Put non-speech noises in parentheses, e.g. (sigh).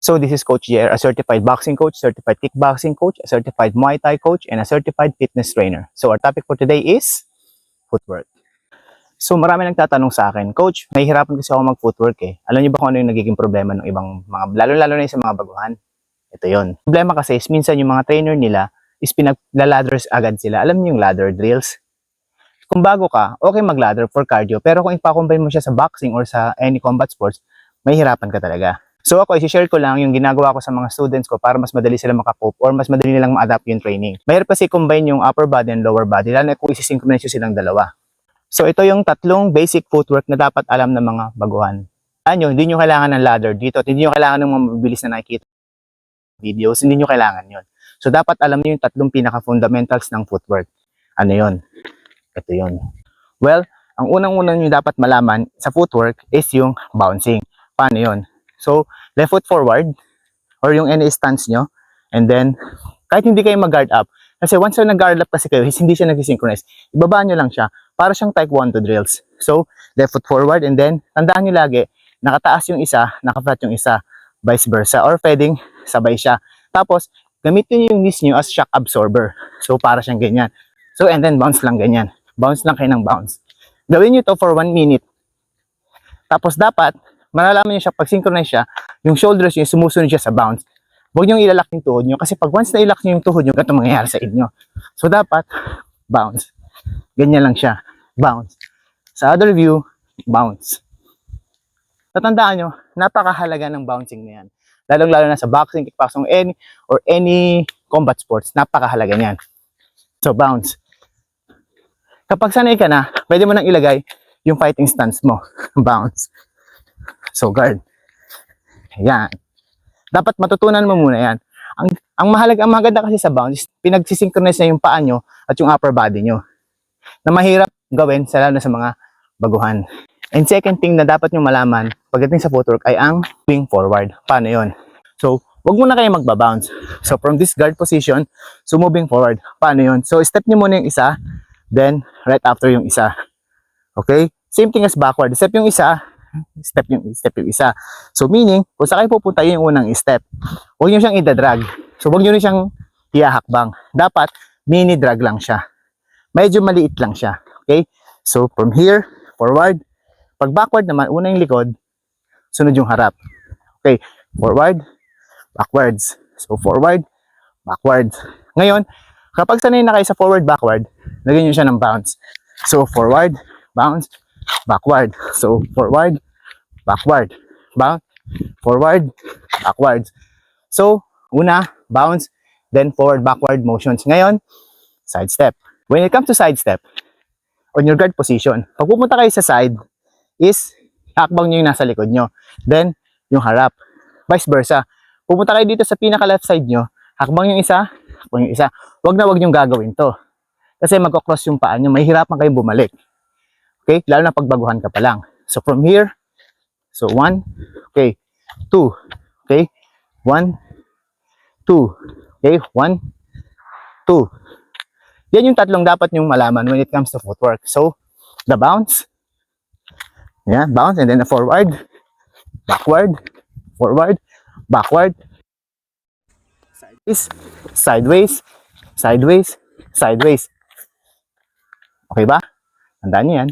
So this is Coach Jer, a certified boxing coach, certified kickboxing coach, a certified Muay Thai coach, and a certified fitness trainer. So our topic for today is footwork. So marami nagtatanong sa akin, Coach, nahihirapan kasi ako mag-footwork eh. Alam niyo ba kung ano yung nagiging problema ng ibang mga, lalo-lalo na yung sa mga baguhan? Ito yon. Problema kasi is minsan yung mga trainer nila is pinagla-ladders agad sila. Alam niyo yung ladder drills? Kung bago ka, okay mag-ladder for cardio. Pero kung ipakombine mo siya sa boxing or sa any combat sports, mahihirapan ka talaga. So ako, isi-share ko lang yung ginagawa ko sa mga students ko para mas madali sila makakope or mas madali nilang ma-adapt yung training. Mahirap kasi combine yung upper body and lower body, lalo na kung isi-synchronize silang dalawa. So ito yung tatlong basic footwork na dapat alam ng mga baguhan. Ano, hindi nyo kailangan ng ladder dito, at hindi nyo kailangan ng mga mabilis na nakikita videos, hindi nyo kailangan yon. So dapat alam nyo yung tatlong pinaka-fundamentals ng footwork. Ano yon? Ito yon. Well, ang unang-unang nyo dapat malaman sa footwork is yung bouncing. Paano yon? So, left foot forward or yung any stance nyo and then kahit hindi kayo mag-guard up kasi once na nag-guard up kasi kayo, hindi siya nag-synchronize. Ibaba nyo lang siya para siyang taekwondo drills. So, left foot forward and then tandaan nyo lagi, nakataas yung isa, nakaflat yung isa, vice versa or pwedeng sabay siya. Tapos, gamitin nyo yung knees nyo as shock absorber. So, para siyang ganyan. So, and then bounce lang ganyan. Bounce lang kayo ng bounce. Gawin nyo to for one minute. Tapos, dapat, malalaman nyo siya, pag synchronize siya, yung shoulders nyo, sumusunod siya sa bounce. Huwag nyo ilalak yung tuhod nyo kasi pag once na ilak nyo yung tuhod nyo, ganito mangyayari sa inyo. So, dapat, bounce. Ganyan lang siya. Bounce. Sa other view, bounce. Tatandaan nyo, napakahalaga ng bouncing na yan. Lalong-lalo na sa boxing, kickboxing, any, or any combat sports, napakahalaga niyan. So, bounce. Kapag sanay ka na, pwede mo nang ilagay yung fighting stance mo. (laughs) bounce. So, guard. Ayan. Dapat matutunan mo muna yan. Ang, ang mahalaga, ang maganda kasi sa bounce, pinagsisynchronize na yung paa nyo at yung upper body nyo. Na mahirap gawin lalo na sa mga baguhan. And second thing na dapat nyo malaman pagdating sa footwork ay ang swing forward. Paano yon? So, wag muna kayo magbabounce. So, from this guard position, so moving forward. Paano yon? So, step nyo muna yung isa, then right after yung isa. Okay? Same thing as backward. Step yung isa, step yung step yung isa. So, meaning, kung saan kayo pupunta yun yung unang step, huwag nyo siyang idadrag. So, huwag nyo rin siyang hiyahakbang. Dapat, mini drag lang siya. Medyo maliit lang siya. Okay? So, from here, forward, pag backward naman, una yung likod, sunod yung harap. Okay, forward, backwards. So, forward, backwards. Ngayon, kapag sanay na kayo sa forward, backward, lagyan nyo siya ng bounce. So, forward, bounce, backward. So, forward, backward, bounce, forward, backwards. So, una, bounce, then forward, backward motions. Ngayon, side step. When it comes to side step, on your guard position, pag pupunta kayo sa side, is hakbang nyo yung nasa likod nyo. Then, yung harap. Vice versa. Pupunta kayo dito sa pinaka left side nyo, hakbang yung isa, hakbang yung isa. Huwag na huwag nyo gagawin to. Kasi magkakross yung paa nyo, mahihirapan kayong bumalik. Okay? Lalo na pagbaguhan ka pa lang. So, from here, so one, okay, two, okay, one, two, okay, one, two. Yan yung tatlong dapat nyong malaman when it comes to footwork. So, the bounce, yeah, bounce, and then the forward, backward, forward, backward, sideways, sideways, sideways, sideways. Okay ba? Tandaan niyo yan.